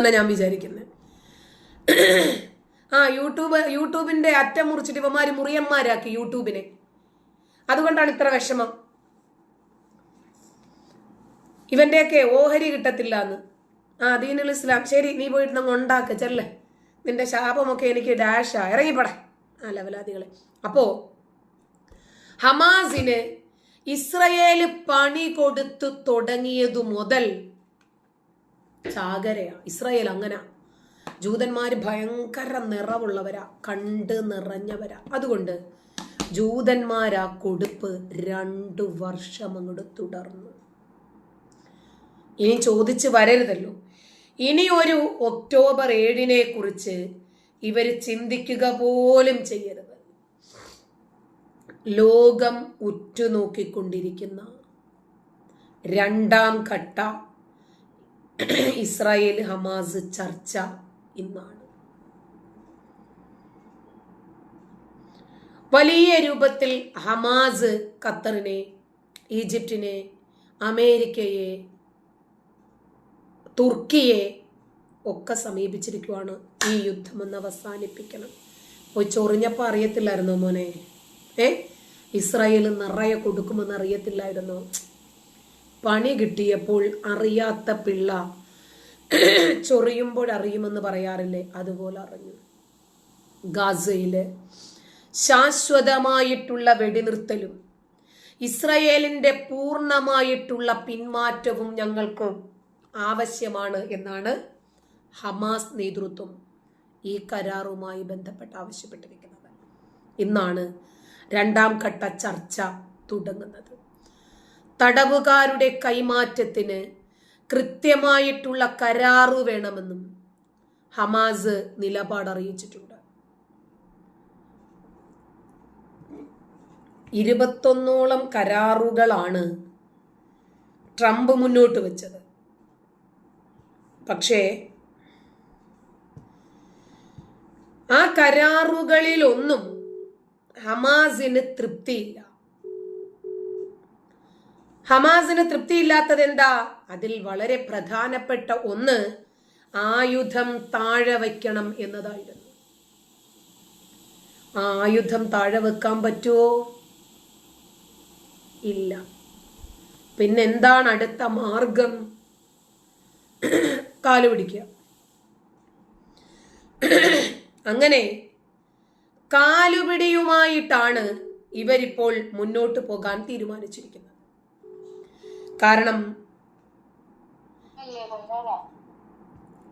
എന്നാ ഞാൻ വിചാരിക്കുന്നത് ആ യൂട്യൂബ് യൂട്യൂബിന്റെ അറ്റം മുറിച്ചിട്ട് ഇവന്മാര് മുറിയന്മാരാക്കി യൂട്യൂബിനെ. അതുകൊണ്ടാണ് ഇത്ര വിഷമം. ഇവന്റെയൊക്കെ ഓഹരി കിട്ടത്തില്ല എന്ന് ആ ദീനുൽ ഇസ്ലാം ശരി നീ പോയിട്ട് നമ്മൾ ഉണ്ടാക്ക ചെല്ലേ. നിന്റെ ശാപമൊക്കെ എനിക്ക് ഡാഷാ ഇറങ്ങിപ്പട. ആ ലവലാദികളെ. അപ്പോ ഹമാസിന് ഇസ്രയേൽ പണി കൊടുത്തു തുടങ്ങിയതു മുതൽ ചാകരയാ. ഇസ്രായേൽ അങ്ങനെ. ജൂതന്മാർ ഭയങ്കര നിറവുള്ളവരാ. കണ്ട് നിറഞ്ഞവരാ. അതുകൊണ്ട് ജൂതന്മാരാ കൊടുപ്പ് രണ്ടു വർഷം അങ്ങോട്ട് തുടർന്നു. ഇനി ചോദിച്ച് വരരുതല്ലോ. ഇനി ഒരു ഒക്ടോബർ ഏഴിനെ കുറിച്ച് ഇവർ ചിന്തിക്കുക പോലും ചെയ്യരുത്. ലോകം ഉറ്റുനോക്കിക്കൊണ്ടിരിക്കുന്ന രണ്ടാം ഘട്ട ഇസ്രായേൽ ഹമാസ് ചർച്ച ഇന്നാണ്. വലിയ രൂപത്തിൽ ഹമാസ് ഖത്തറിനെ ഈജിപ്റ്റിനെ അമേരിക്കയെ തുർക്കിയെ ഒക്കെ സമീപിച്ചിരിക്കുവാണ് ഈ യുദ്ധം ഒന്ന് അവസാനിപ്പിക്കണം. പോയി ചൊറിഞ്ഞപ്പോൾ അറിയത്തില്ലായിരുന്നോ മോനെ? ഏ? ഇസ്രായേൽ നിറയെ കൊടുക്കുമെന്ന് അറിയത്തില്ലായിരുന്നോ? പണി കിട്ടിയപ്പോൾ അറിയാത്ത പിള്ള ചൊറിയുമ്പോൾ അറിയുമെന്ന് പറയാറില്ലേ? അതുപോലെ അറിഞ്ഞു. ഗാസയിലെ ശാശ്വതമായിട്ടുള്ള വെടിനിർത്തലും ഇസ്രയേലിന്റെ പൂർണമായിട്ടുള്ള പിന്മാറ്റവും ഞങ്ങൾക്ക് ആവശ്യമാണ് എന്നാണ് ഹമാസ് നേതൃത്വം ഈ കരാറുമായി ബന്ധപ്പെട്ട് ആവശ്യപ്പെട്ടിരിക്കുന്നത്. ഇന്നാണ് രണ്ടാം ഘട്ട ചർച്ച തുടങ്ങുന്നത്. തടവുകാരുടെ കൈമാറ്റത്തിന് കൃത്യമായിട്ടുള്ള കരാറു വേണമെന്നും ഹമാസ് നിലപാട് അറിയിച്ചിട്ടുണ്ട് ഇരുപത്തൊന്നോളം കരാറുകളാണ് ട്രംപ് മുന്നോട്ട് വെച്ചത്. പക്ഷേ ആ കരാറുകളിലൊന്നും ഹമാസിന് തൃപ്തിയില്ല. ഹമാസിന് തൃപ്തിയില്ലാത്തത് എന്താ അതിൽ വളരെ പ്രധാനപ്പെട്ട ഒന്ന് ആയുധം താഴെ വയ്ക്കണം എന്നതായിരുന്നു. ആയുധം താഴെ വെക്കാൻ പറ്റുമോ ഇല്ല. പിന്നെന്താണ് അടുത്ത മാർഗം? കാൽ പിടിക്കുക. അങ്ങനെ കാലുപിടിയുമായിട്ടാണ് ഇവരിപ്പോൾ മുന്നോട്ട് പോകാൻ തീരുമാനിച്ചിരിക്കുന്നത്. കാരണം?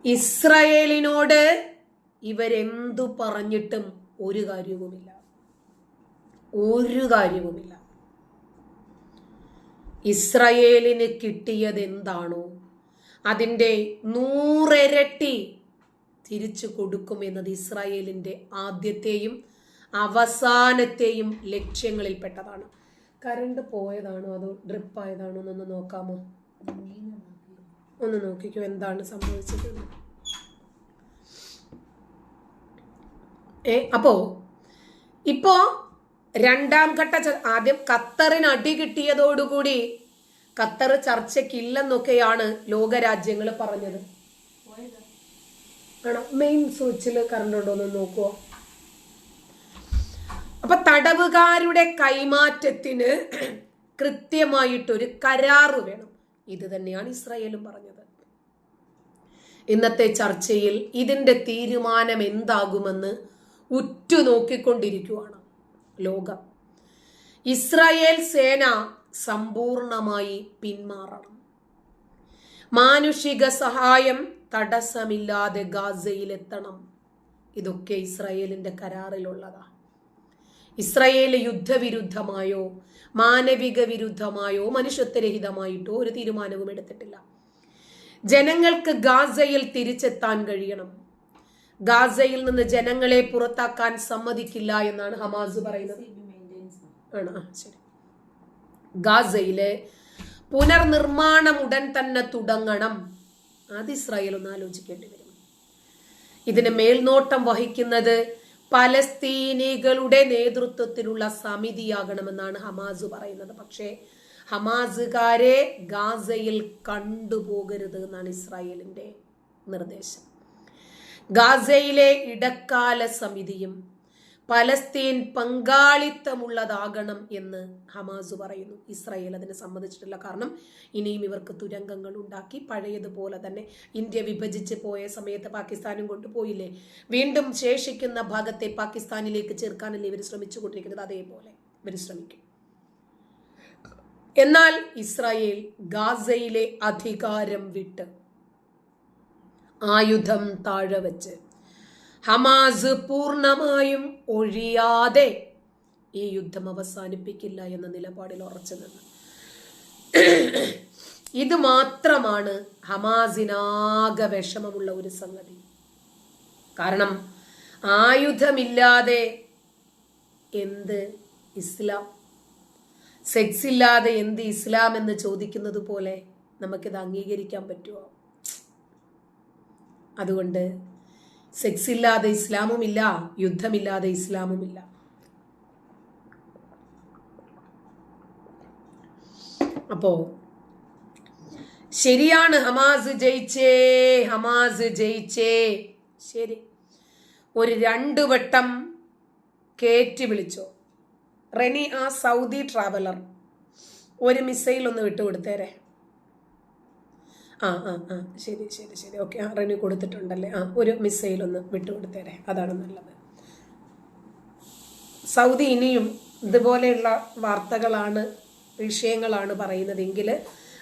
ഇസ്രയേലിനോട് ഇവരെന്തു പറഞ്ഞിട്ടും ഒരു കാര്യവുമില്ല. ഒരു കാര്യവുമില്ല. ഇസ്രയേലിന് കിട്ടിയത് എന്താണോ അതിന്റെ നൂറിരട്ടി തിരിച്ചു കൊടുക്കുമെന്നത് ഇസ്രായേലിന്റെ ആദ്യത്തെയും അവസാനത്തെയും ലക്ഷ്യങ്ങളിൽപ്പെട്ടതാണ്. കരണ്ട് പോയതാണോ അതോ ഡ്രിപ്പായതാണോ എന്നൊന്ന് നോക്കാമോ? ഒന്ന് നോക്കിക്കോ എന്താണ് സംഭവിച്ചത്? ഏ അപ്പോ ഇപ്പോ രണ്ടാം ഘട്ട ആദ്യം ഖത്തറിന് അടി കിട്ടിയതോടുകൂടി ഖത്തർ ചർച്ചയ്ക്കില്ലെന്നൊക്കെയാണ് ലോകരാജ്യങ്ങൾ പറഞ്ഞത്. ആണോ? മെയിൻ സ്വിച്ചിൽ കറണ്ട് ഉണ്ടോ എന്ന് നോക്കുവോ? അപ്പൊ തടവുകാരുടെ കൈമാറ്റത്തിന് കൃത്യമായിട്ടൊരു കരാറ് വേണം. ഇത് തന്നെയാണ് ഇസ്രായേലും പറഞ്ഞത്. ഇന്നത്തെ ചർച്ചയിൽ ഇതിന്റെ തീരുമാനം എന്താകുമെന്ന് ഉറ്റുനോക്കിക്കൊണ്ടിരിക്കുവാണ് ലോകം. ഇസ്രായേൽ സേന സമ്പൂർണമായി പിന്മാറണം. മാനുഷിക സഹായം തടസ്സമില്ലാതെ ഗാസയിലെത്തണം. ഇതൊക്കെ ഇസ്രായേലിന്റെ കരാറിലുള്ളതാ ഇസ്രായേൽ യുദ്ധവിരുദ്ധമായോ മാനവിക വിരുദ്ധമായോ മനുഷ്യത്വരഹിതമായിട്ടോ ഒരു തീരുമാനവും എടുത്തിട്ടില്ല. ജനങ്ങൾക്ക് ഗാസയിൽ തിരിച്ചെത്താൻ കഴിയണം. ഗാസയിൽ നിന്ന് ജനങ്ങളെ പുറത്താക്കാൻ സമ്മതിക്കില്ല എന്നാണ് ഹമാസ് പറയുന്നത്. ശരി. ഗാസയിലെ പുനർനിർമ്മാണം ഉടൻ തന്നെ തുടങ്ങണം. അത് ഇസ്രായേൽ ഒന്ന് ആലോചിക്കേണ്ടി വരും. ഇതിന് മേൽനോട്ടം വഹിക്കുന്നത് പലസ്തീനികളുടെ നേതൃത്വത്തിലുള്ള സമിതിയാകണമെന്നാണ് ഹമാസ് പറയുന്നത്. പക്ഷേ ഹമാസുകാരെ ഗാസയിൽ കണ്ടുപോകരുത് എന്നാണ് ഇസ്രായേലിന്റെ നിർദ്ദേശം. ഗാസയിലെ ഇടക്കാല സമിതിയും പലസ്തീൻ പങ്കാളിത്തമുള്ളതാകണം എന്ന് ഹമാസ് പറയുന്നു. ഇസ്രായേൽ അതിനെ സമ്മതിച്ചിട്ടില്ല. കാരണം ഇനിയും ഇവർക്ക് തുരങ്കങ്ങൾ ഉണ്ടാക്കി പഴയതുപോലെ തന്നെ ഇന്ത്യ വിഭജിച്ച് പോയ സമയത്ത് പാകിസ്ഥാനും കൊണ്ടുപോയില്ലേ? വീണ്ടും ശേഷിക്കുന്ന ഭാഗത്തെ പാകിസ്ഥാനിലേക്ക് ചേർക്കാനല്ലേ ഇവർ ശ്രമിച്ചുകൊണ്ടിരിക്കുന്നത്? അതേപോലെ ഇവർ ശ്രമിക്കും. എന്നാൽ ഇസ്രായേൽ ഗാസയിലെ അധികാരം വിട്ട് ആയുധം താഴെ വെച്ച് ഹമാസ് പൂർണമായും ഒഴിയാതെ ഈ യുദ്ധം അവസാനിപ്പിക്കില്ല എന്ന നിലപാടിൽ ഉറച്ചു നിന്ന്. ഇത് മാത്രമാണ് ഹമാസിനാകെ വിഷമമുള്ള ഒരു സംഗതി. കാരണം ആയുധമില്ലാതെ എന്ത് ഇസ്ലാം? സെക്സ് ഇല്ലാതെ എന്ത് ഇസ്ലാം എന്ന് ചോദിക്കുന്നത് പോലെ നമുക്കിത് അംഗീകരിക്കാൻ പറ്റുമോ അതുകൊണ്ട് സെക്സ് ഇല്ലാതെ ഇസ്ലാമുമില്ല യുദ്ധമില്ലാതെ ഇസ്ലാമുമില്ല. അപ്പോ ശരിയാണ് ഹമാസ് ജയിച്ചേ ഹമാസ് ജയിച്ചേ. ശരി. ഒരു രണ്ട് വട്ടം കേറ്റി വിളിച്ചോ. റെനി ആ സൗദി ട്രാവലർ ഒരു മിസൈൽ ഒന്ന് വിട്ടുകൊടുത്തേരെ. ആ ആ ആ. ശരി ശരി ശരി. ഓക്കെ ആ റെനി കൊടുത്തിട്ടുണ്ടല്ലേ? ആ ഒരു മിസൈൽ ഒന്ന് വിട്ടുകൊടുത്തേരെ. അതാണ് നല്ലത്. സൗദി ഇനിയും ഇതുപോലെയുള്ള വാർത്തകളാണ് വിഷയങ്ങളാണ് പറയുന്നതെങ്കിൽ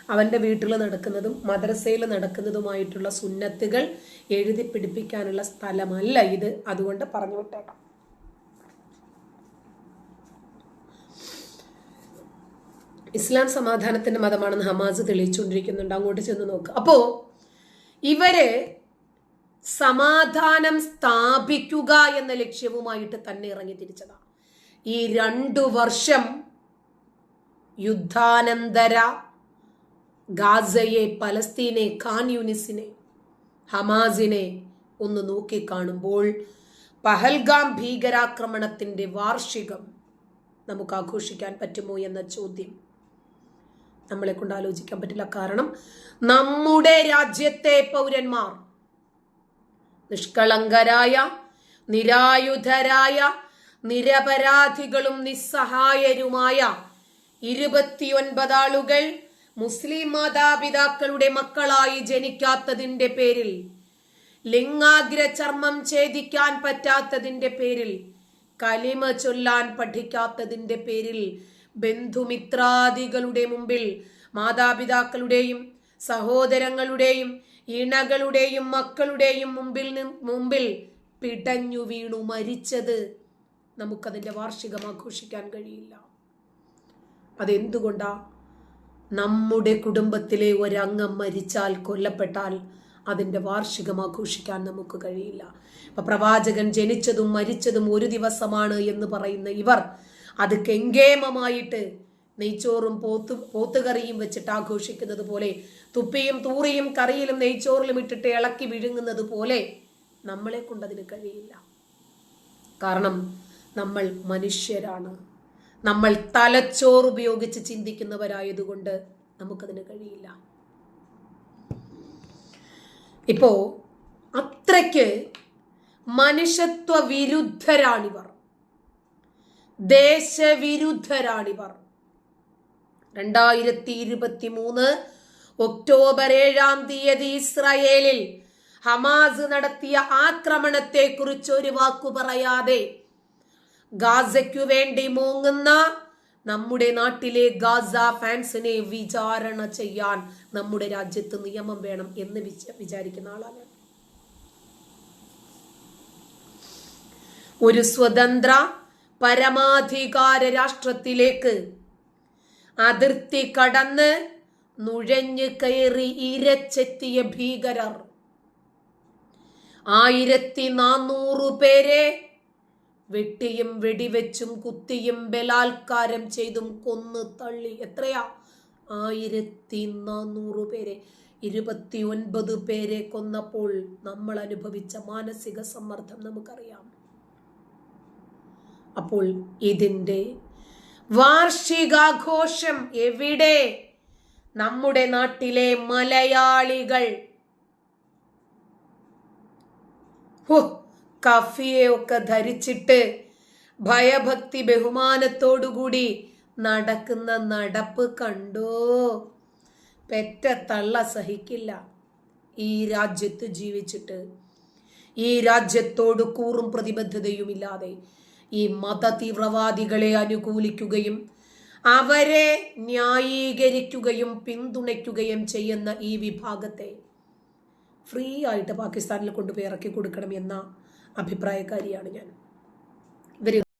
അവന്റെ വീട്ടിൽ നടക്കുന്നതും മദ്രസയിൽ നടക്കുന്നതുമായിട്ടുള്ള സുന്നത്തുകൾ എഴുതി പിടിപ്പിക്കാനുള്ള സ്ഥലമല്ല ഇത്. അതുകൊണ്ട് പറഞ്ഞു വിട്ടേക്കാം ഇസ്ലാം സമാധാനത്തിന്റെ മതമാണെന്ന് ഹമാസ് തെളിയിച്ചുകൊണ്ടിരിക്കുന്നുണ്ട്. അങ്ങോട്ട് ചെന്ന് നോക്ക്. അപ്പോ ഇവർ സമാധാനം സ്ഥാപിക്കുക എന്ന ലക്ഷ്യവുമായിട്ട് തന്നെ ഇറങ്ങി തിരിച്ചതാ. ഈ രണ്ടു വർഷം യുദ്ധാനന്തര ഗാസയെ പലസ്തീനെ ഖാൻ യൂനിസിനെ ഹമാസിനെ ഒന്ന് നോക്കിക്കാണുമ്പോൾ പഹൽഗാം ഭീകരാക്രമണത്തിന്റെ വാർഷികം നമുക്ക് ആഘോഷിക്കാൻ പറ്റുമോ എന്ന ചോദ്യം നമ്മളെ കൊണ്ട് ആലോചിക്കാൻ പറ്റില്ല. കാരണം നമ്മുടെ രാജ്യത്തെ പൗരന്മാർ നിഷ്കളങ്കരായ നിരായുധരായ നിരപരാധികളും നിസ്സഹായരുമായ ഇരുപത്തിയൊൻപത് ആളുകൾ മുസ്ലിം മാതാപിതാക്കളുടെ മക്കളായി ജനിക്കാത്തതിന്റെ പേരിൽ ലിംഗാഗ്ര ചർമ്മം ഛേദിക്കാൻ പറ്റാത്തതിന്റെ പേരിൽ കലിമ ചൊല്ലാൻ പഠിക്കാത്തതിന്റെ പേരിൽ ബന്ധുമിത്രാദികളുടെ മുമ്പിൽ മാതാപിതാക്കളുടെയും സഹോദരങ്ങളുടെയും ഇണകളുടെയും മക്കളുടെയും മുമ്പിൽ മുമ്പിൽ പിടഞ്ഞു വീണു മരിച്ചത്. നമുക്കതിന്റെ വാർഷികം ആഘോഷിക്കാൻ കഴിയില്ല. അതെന്തുകൊണ്ടാ? നമ്മുടെ കുടുംബത്തിലെ ഒരംഗം മരിച്ചാൽ കൊല്ലപ്പെട്ടാൽ അതിന്റെ വാർഷികം ആഘോഷിക്കാൻ നമുക്ക് കഴിയില്ല. ഇപ്പൊ പ്രവാചകൻ ജനിച്ചതും മരിച്ചതും ഒരു ദിവസമാണ് എന്ന് പറയുന്ന ഇവർ അത് കെങ്കേമമായിട്ട് നെയ്ച്ചോറും പോത്ത് പോത്തുകറിയും വെച്ചിട്ട് ആഘോഷിക്കുന്നത് പോലെ തുപ്പിയും തൂറിയും കറിയിലും നെയ്ച്ചോറിലും ഇട്ടിട്ട് ഇളക്കി വിഴുങ്ങുന്നത് പോലെ നമ്മളെ കൊണ്ടതിന് കഴിയില്ല. കാരണം നമ്മൾ മനുഷ്യരാണ്. നമ്മൾ തലച്ചോറ് ഉപയോഗിച്ച് ചിന്തിക്കുന്നവരായതുകൊണ്ട് നമുക്കതിന് കഴിയില്ല. ഇപ്പോ അത്രയ്ക്ക് മനുഷ്യത്വ വിരുദ്ധരാണിവർ ദേശവിരുദ്ധരാണിവർ. രണ്ടായിരത്തി ഇരുപത്തി മൂന്ന് ഒക്ടോബർ ഏഴാം തീയതി ഇസ്രായേലിൽ ഹമാസ് നടത്തിയ ആക്രമണത്തെ കുറിച്ച് ഒരു വാക്കു പറയാതെ ഗാസയ്ക്കു വേണ്ടി മൂങ്ങുന്ന നമ്മുടെ നാട്ടിലെ ഗാസ ഫാൻസിനെ വിചാരണ ചെയ്യാൻ നമ്മുടെ രാജ്യത്ത് നിയമം വേണം എന്ന് വിചാരിക്കുന്ന ആളാണ് ഒരു സ്വതന്ത്ര പരമാധികാര രാഷ്ട്രത്തിലേക്ക് അതിർത്തി കടന്ന് നുഴഞ്ഞു കയറി ഇരച്ചെത്തിയ ഭീകരർ. ആയിരത്തി നാനൂറു പേരെ വെട്ടിയും വെടിവെച്ചും കുത്തിയും ബലാത്കാരം ചെയ്തും കൊന്നു തള്ളി. എത്രയാ? ആയിരത്തി നാനൂറ് പേരെ. ഇരുപത്തി ഒൻപത് പേരെ കൊന്നപ്പോൾ നമ്മൾ അനുഭവിച്ച മാനസിക സമ്മർദ്ദം നമുക്കറിയാം. അപ്പോൾ ഇതിന്റെ വാർഷികാഘോഷം എവിടെ? നമ്മുടെ നാട്ടിലെ മലയാളികൾ. ഹോ കഫിയെ ഒക്കെ ധരിച്ചിട്ട് ഭയഭക്തി ബഹുമാനത്തോടുകൂടി നടക്കുന്ന നടപ്പ് കണ്ടോ? പെറ്റ തള്ള സഹിക്കില്ല. ഈ രാജ്യത്ത് ജീവിച്ചിട്ട്. ഈ രാജ്യത്തോട് കൂറും പ്രതിബദ്ധതയുമില്ലാതെ ഈ മത തീവ്രവാദികളെ അനുകൂലിക്കുകയും അവരെ ന്യായീകരിക്കുകയും പിന്തുണയ്ക്കുകയും ചെയ്യുന്ന ഈ വിഭാഗത്തെ ഫ്രീ ആയിട്ട് പാകിസ്ഥാനിൽ കൊണ്ടുപോയി ഇറക്കി കൊടുക്കണം എന്ന അഭിപ്രായക്കാരിയാണ് ഞാൻ.